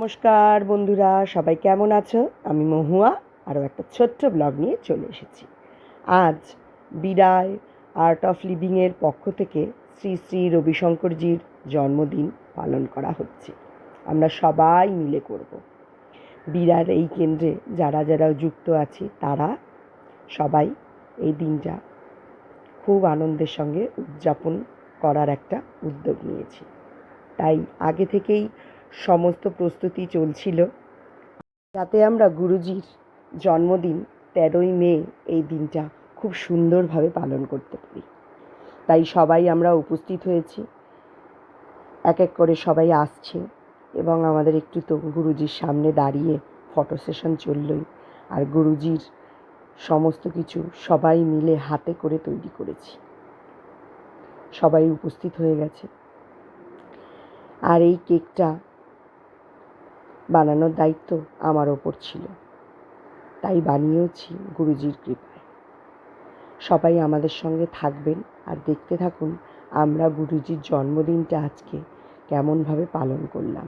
নমস্কার বন্ধুরা, সবাই কেমন আছো? আমি মহুয়া, আরও একটা ছোট্ট ব্লগ নিয়ে চলে এসেছি। আজ বিরায় আর্ট অফ লিভিংয়ের পক্ষ থেকে শ্রী শ্রী রবিশঙ্করজির জন্মদিন পালন করা হচ্ছে। আমরা সবাই মিলে করব। বিরার এই কেন্দ্রে যারা যারা যুক্ত আছে, তারা সবাই এই দিনটা খুব আনন্দের সঙ্গে উদযাপন করার একটা উদ্যোগ নিয়েছি। তাই আগে থেকেই সমস্ত প্রস্তুতি চলছিল। যাতে আমরা গুরুজির জন্মদিন তেরোই মে এই দিনটা খুব সুন্দরভাবে পালন করতে পারি। তাই সবাই আমরা উপস্থিত হয়েছি। এক এক করে সবাই আসছে এবং আমাদের একটু তো গুরুজির সামনে দাঁড়িয়ে ফটো সেশন চললই। আর গুরুজির সমস্ত কিছু সবাই মিলে হাতে করে তৈরি করেছি। সবাই উপস্থিত হয়ে গেছে। আর এই কেকটা বানানোর দায়িত্ব আমার ওপর ছিল। তাই বানিয়েওছি গুরুজির কৃপায়। সবাই আমাদের সঙ্গে থাকবেন আর দেখতে থাকুন আমরা গুরুজির জন্মদিনটা আজকে কেমনভাবে পালন করলাম।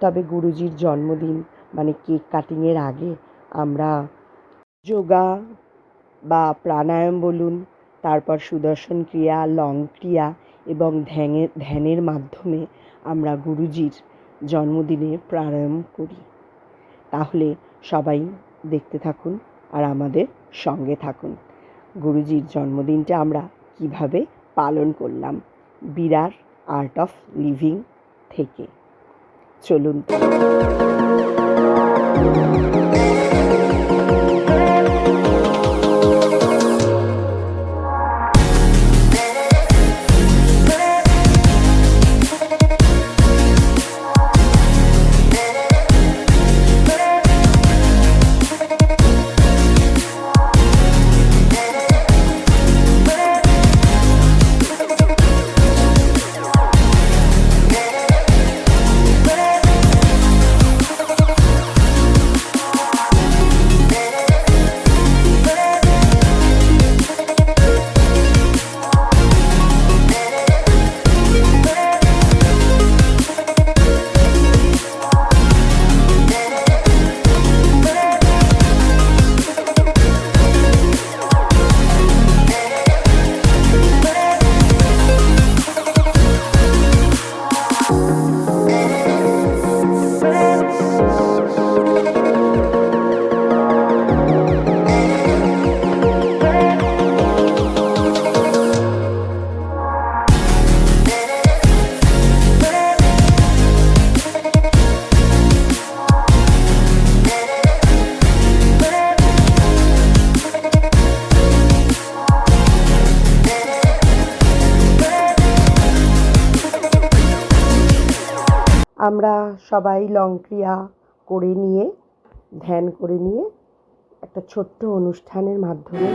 তবে গুরুজির জন্মদিন মানে কেক কাটিংয়ের আগে আমরা যোগা বা প্রাণায়াম বলুন, তারপর সুদর্শন ক্রিয়া, লং ক্রিয়া এবং ধ্যানের ধ্যানের মাধ্যমে আমরা গুরুজির জন্মদিনে প্রাণায়াম করি। তাহলে সবাই দেখতে থাকুন আর আমাদের সঙ্গে থাকুন। গুরুজির জন্মদিনটা আমরা কীভাবে পালন করলাম বিরার আর্ট অফ লিভিং থেকে। চলুন। সবাই লং ক্রিয়া করে নিয়ে ধ্যান করে নিয়ে একটা ছোট্ট অনুষ্ঠানের মাধ্যমে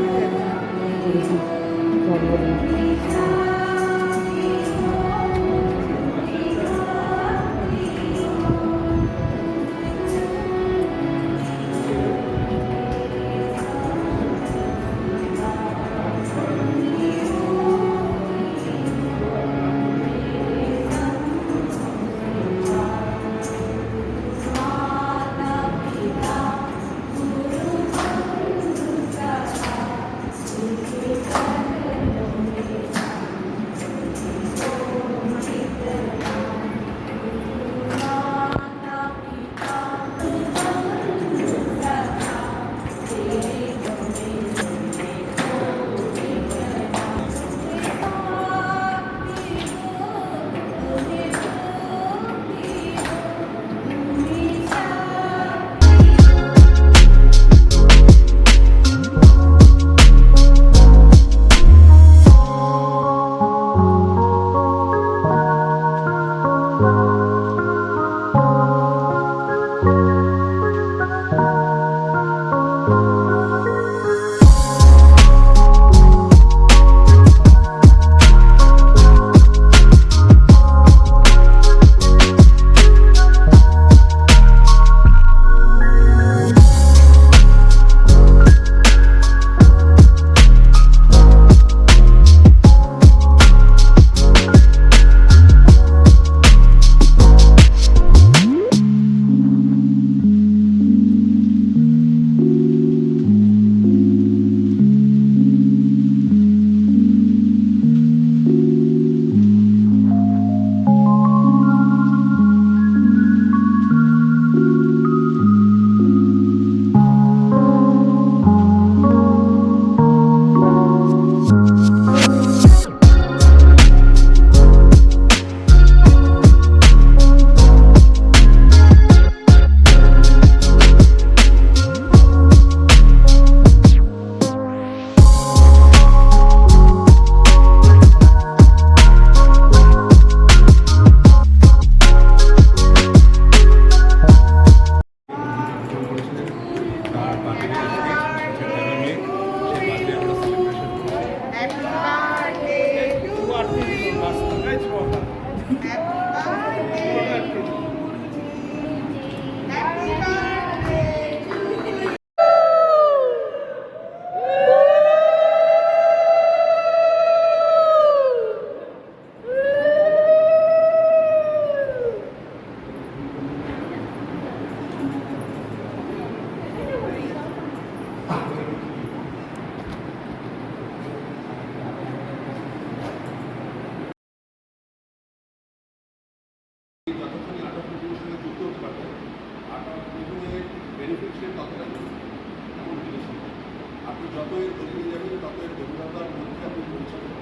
জন্মদিন এর গভীরে যাবেন তত এর গভীরতার মধ্যে আপনি পৌঁছাবেন।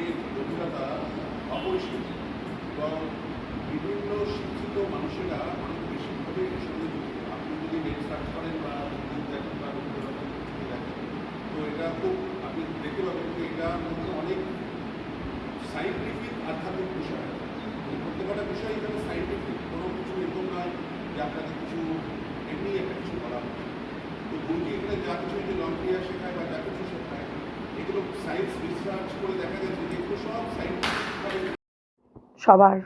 এর গভীরতা অপরিসীম। এবং বিভিন্ন শিক্ষিত মানুষেরা অনেক বেশিভাবে এর সঙ্গে আপনি যদি নেট সার্চ করেন বা দেখেন বা তো এটা খুব, আপনি দেখতে পাবেন যে এটার মধ্যে অনেক সাইন্টিফিক আধ্যাত্মিক বিষয় এই প্রত্যেকটা বিষয় এখানে সাইন্টিফিক কোনো কিছু এরকম নয় যে আপনাকে কিছু এমনি একটা কিছু এখানে যা কিছু যে লং ক্রিয়া শেখায় বা যা কিছু শেখায় এগুলো সায়েন্স রিসার্চ করে দেখা গেছে যে এগুলো সব সাইন্টিফিকভাবে সবার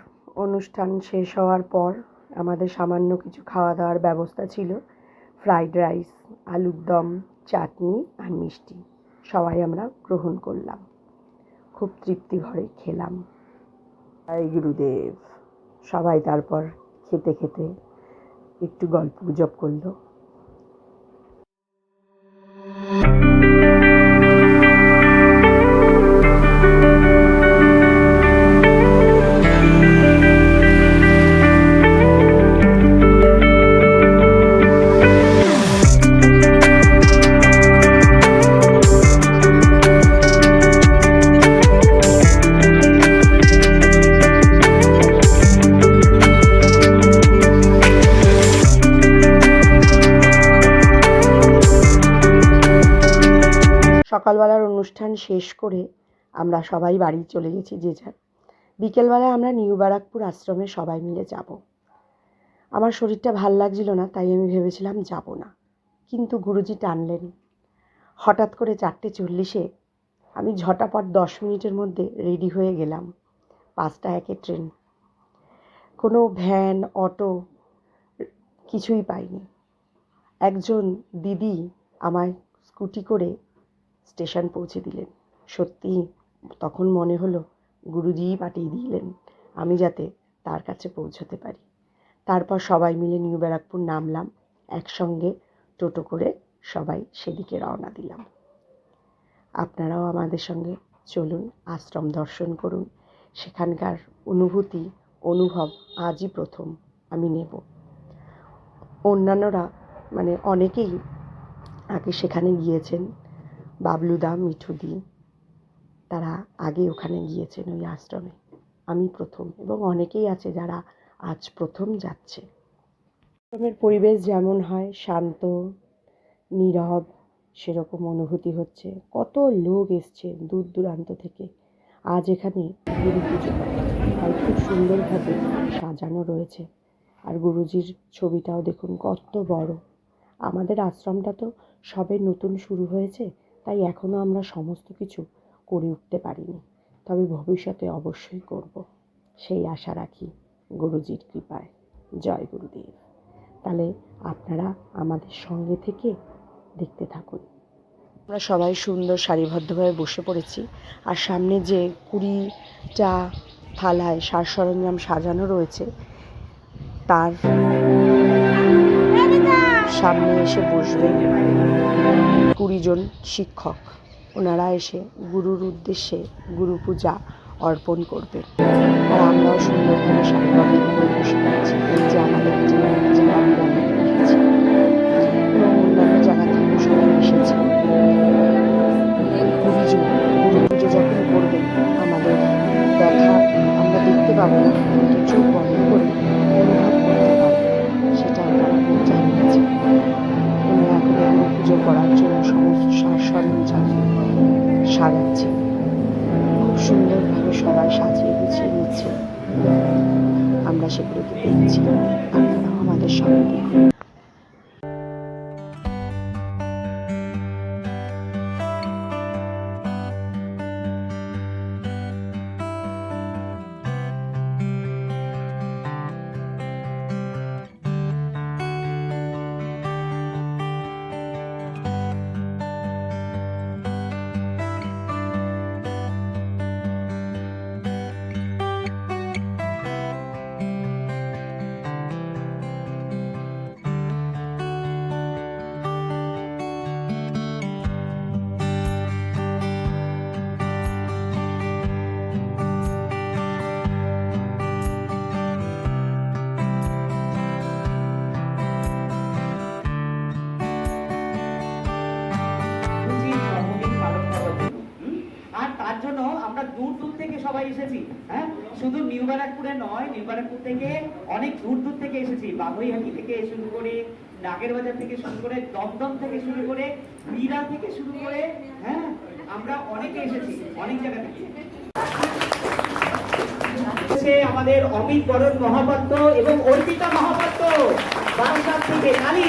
অনুষ্ঠান শেষ হওয়ার পর আমাদের সামান্য কিছু খাওয়া দাওয়ার ব্যবস্থা ছিল। ফ্রাইড রাইস আলুর দম চাটনি আর মিষ্টি সবাই আমরা গ্রহণ করলাম। খুব তৃপ্তি ভরে খেলাম। জয় গুরুদেব। সবাই তারপর খেতে খেতে একটু গল্প গুজব করল। শেষ করে আমরা সবাই বাড়ি চলে গেছি যে যার। বিকেলবেলায় আমরা নিউ ব্যারাকপুর আশ্রমে সবাই মিলে যাব। আমার শরীরটা ভালো লাগছিল না, তাই আমি ভেবেছিলাম যাব না। কিন্তু গুরুজি টানলেন। হঠাৎ করে চারটে চল্লিশে আমি ঝটাপট দশ মিনিটের মধ্যে রেডি হয়ে গেলাম। পাঁচটা একে ট্রেন। কোনো ভ্যান, অটো, কিছুই পাইনি। একজন দিদি আমায় স্কুটি করে স্টেশন পৌঁছে দিলেন। সত্যি, তখন মনে হলো গুরুজিই পাঠিয়ে দিলেন আমি যাতে তার কাছে পৌঁছতে পারি। তারপর সবাই মিলে নিউ ব্যারাকপুর নামলাম। একসঙ্গে টোটো করে সবাই সেদিকে রওনা দিলাম। আপনারাও আমাদের সঙ্গে চলুন, আশ্রম দর্শন করুন। সেখানকার অনুভূতি, অনুভব আজই প্রথম আমি নেব। অন্যান্যরা মানে অনেকেই আগে সেখানে গিয়েছেন। বাবলুদা মিঠুদি তারা আগে ওখানে গিয়েছেন ওই আশ্রমে। আমি প্রথম এবং অনেকেই আছে যারা আজ প্রথম যাচ্ছে। আশ্রমের পরিবেশ যেমন হয়, শান্ত, নীরব, সেরকম অনুভূতি হচ্ছে। কত লোক এসছে দূর দূরান্ত থেকে। আজ এখানে গুরু পুজো আর খুব সুন্দরভাবে সাজানো রয়েছে। আর গুরুজির ছবিটাও দেখুন কত বড়। আমাদের আশ্রমটা তো সবে নতুন শুরু হয়েছে। তাই এখনও আমরা সমস্ত কিছু করে উঠতে পারিনি। তবে ভবিষ্যতে অবশ্যই করব। সেই আশা রাখি গুরুজির কৃপায়। জয় গুরুদেব। তাহলে আপনারা আমাদের সঙ্গে থেকে দেখতে থাকুন। আমরা সবাই সুন্দর সারিবদ্ধভাবে বসে পড়েছি আর সামনে যে কুড়িটা থালায় সার সরঞ্জাম সাজানো রয়েছে, তার সামনে এসে বসবেন কুড়ি জন শিক্ষক। ওনারা এসে গুরুর উদ্দেশ্যে গুরু পূজা অর্পণ করবেন। আর আমরাও সুন্দরভাবে সাংবাদিক পড়েছি এই যে আমাদের সবাই এসেছি হ্যাঁ? শুধু নিউ ব্যারাকপুরে নয়, নিউ ব্যারাকপুর থেকে অনেক দূর দূর থেকে এসেছি। বাবুইহাটি থেকে শুরু করে, নাগের বাজার থেকে শুরু করে, দমদম থেকে শুরু করে, মীরা থেকে শুরু করে হ্যাঁ? আমরা অনেকে এসেছি, অনেক জায়গা থেকে। আমাদের অমিত বরণ মহাপাত্র এবং অর্পিতা মহাপাত্র, বারাসাত থেকে কালী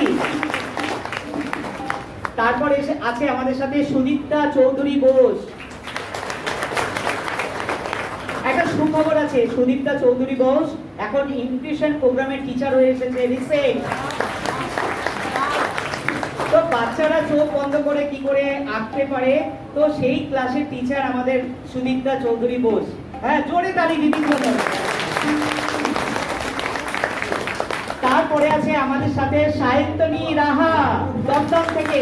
তারপরে এসে আছে আমাদের সাথে সুদীপ্তা চৌধুরী বোস। একটা সুখবর আছে, সুদীপ্তা চৌধুরী বোস এখন ইনক্রিশন প্রোগ্রামের টিচার হয়ে এসেছে রিসেন্ট তো বাচ্চারা চোখ বন্ধ করে কি করে আঁকতে পারে? তো সেই ক্লাসের টিচার আমাদের সুদীপ্তা চৌধুরী বোস হ্যাঁ জোরে তালি বিভিন্ন তারপরে আছে আমাদের সাথে সাহিত্যনী রাহা দমদম থেকে।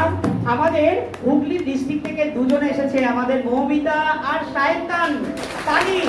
আর আমাদের হুগলি ডিস্ট্রিক্ট থেকে দুজন এসেছে আমাদের মৌমিতা আর শায়তান তালি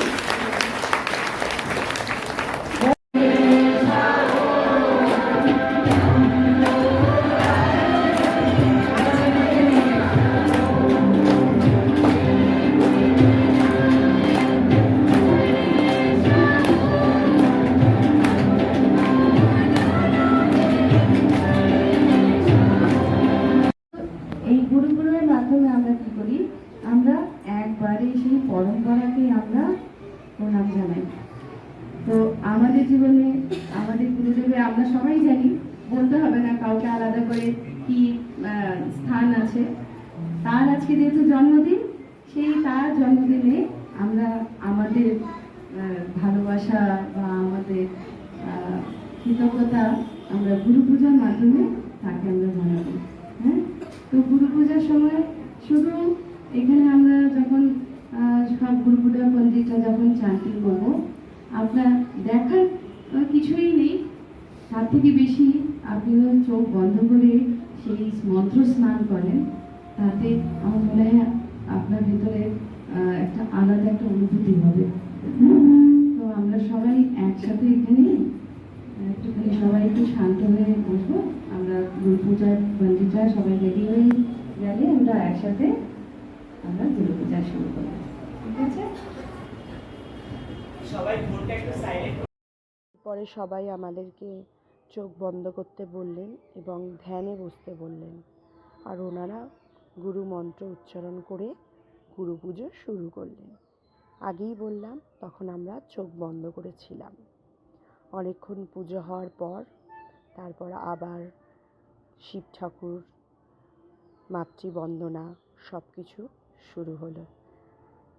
পন্ডিতরা যখন চান্টি করব, আপনার দেখার কিছুই নেই। তার থেকে বেশি আপনি চোখ বন্ধ করে সেই মন্ত্র স্নান করেন। তাতে আমার মনে হয় আপনার ভিতরে একটা আলাদা একটা অনুভূতি হবে। তো আমরা সবাই একসাথে এখানে, একটুখানি সবাই একটু শান্ত হয়ে বসবো। আমরা গুরু পূজার পন্ডিতরা সবাই রেডি হয়ে গেলে আমরা একসাথে আমরা গুরু পূজা শুরু করব। ঠিক আছে? সবাই ফোনটা একটু সাইলেন্ট পরে সবাই আমাদেরকে চোখ বন্ধ করতে বললেন এবং ধ্যানে বসতে বললেন। আর ওনারা গুরু মন্ত্র উচ্চারণ করে গুরু পুজো শুরু করলেন। আগেই বললাম, তখন আমরা চোখ বন্ধ করেছিলাম। অনেকক্ষণ পুজো হওয়ার পর, তারপর আবার শিব ঠাকুর, মাতৃবন্দনা সব কিছু শুরু হলো।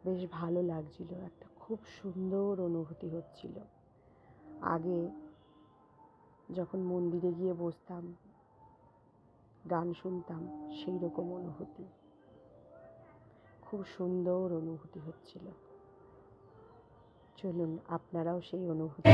বেশ ভালো লাগছিল একটা খুব সুন্দর অনুভূতি হচ্ছিল। আগে যখন মন্দিরে গিয়ে বসতাম, গান শুনতাম সেই রকম অনুভূতি। খুব সুন্দর অনুভূতি হচ্ছিল। চলুন, আপনারাও সেই অনুভূতি।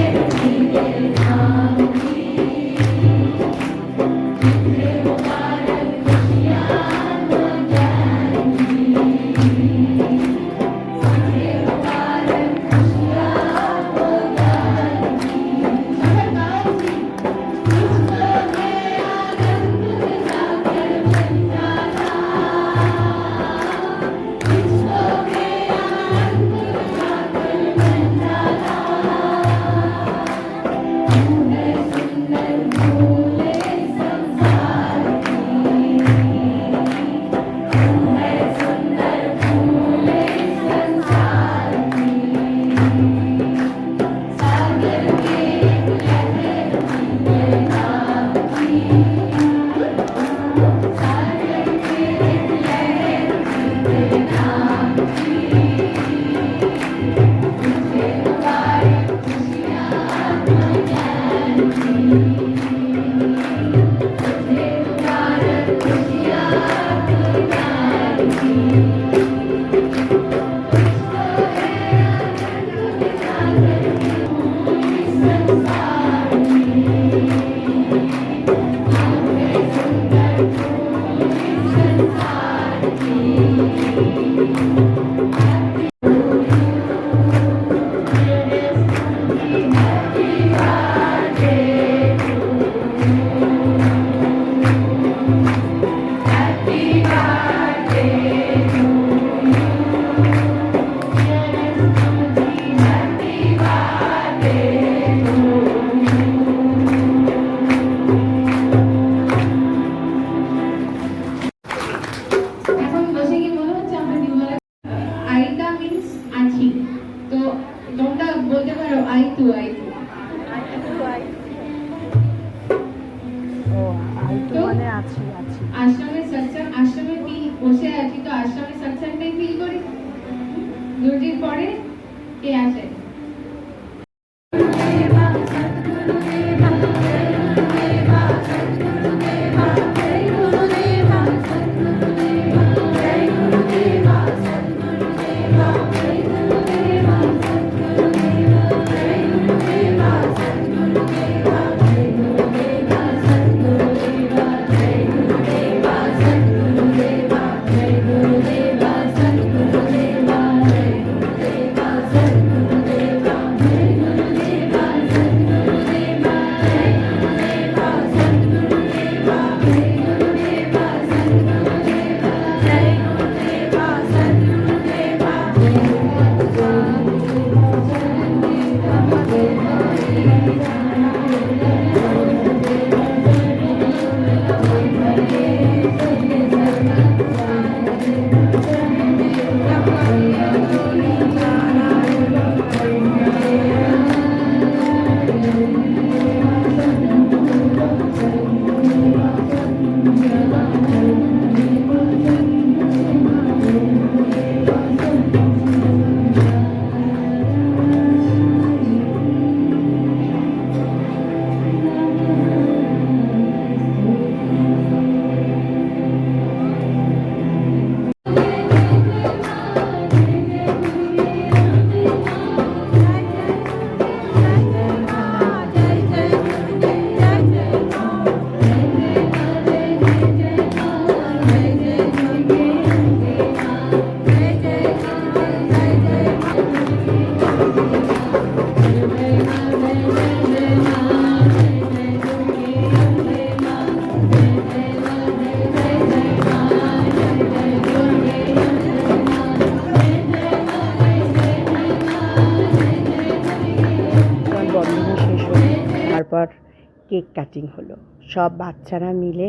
সব বাচ্চারা মিলে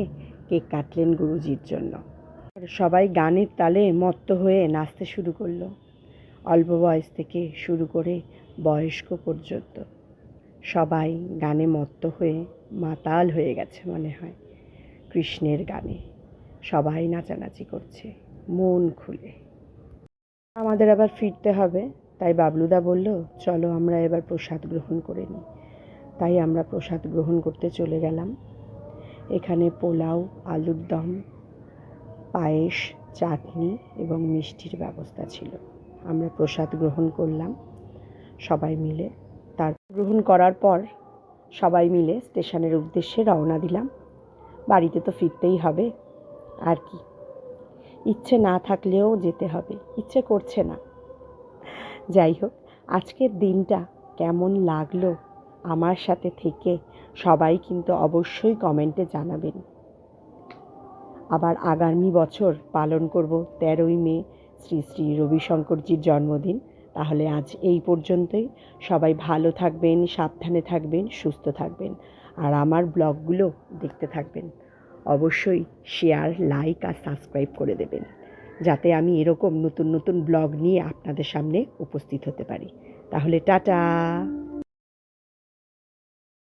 কেক কাটলেন গুরুজির জন্য। সবাই গানের তালে মত্ত হয়ে নাচতে শুরু করল। অল্প বয়স থেকে শুরু করে বয়স্ক পর্যন্ত সবাই গানে মত্ত হয়ে মাতাল হয়ে গেছে মনে হয় কৃষ্ণের গানে। সবাই নাচানাচি করছে, মন খুলে। আমাদের আবার ফিরতে হবে, তাই বাবলুদা বলল, চলো আমরা এবার প্রসাদ গ্রহণ করে নিই। তাই আমরা প্রসাদ গ্রহণ করতে চলে গেলাম। এখানে পোলাও, আলুর দম, পায়েস, চাটনি এবং মিষ্টির ব্যবস্থা ছিল। আমরা প্রসাদ গ্রহণ করলাম সবাই মিলে। তার গ্রহণ করার পর সবাই মিলে স্টেশনের উদ্দেশ্যে রওনা দিলাম। বাড়িতে তো ফিরতেই হবে। আর কি? ইচ্ছে না থাকলেও যেতে হবে। ইচ্ছে করছে না। যাই হোক, আজকের দিনটা কেমন লাগল আমার সাথে থেকে সবাই কিন্তু অবশ্যই কমেন্টে জানাবেন। আবার আগামী বছর পালন করব তেরোই মে শ্রী শ্রী রবিশঙ্করজির জন্মদিন। তাহলে আজ এই পর্যন্তই। সবাই ভালো থাকবেন, সাবধানে থাকবেন, সুস্থ থাকবেন। আর আমার ব্লগগুলো দেখতে থাকবেন। অবশ্যই শেয়ার, লাইক আর সাবস্ক্রাইব করে দেবেন। যাতে আমি এরকম নতুন নতুন ব্লগ নিয়ে আপনাদের সামনে উপস্থিত হতে পারি। তাহলে টাটা!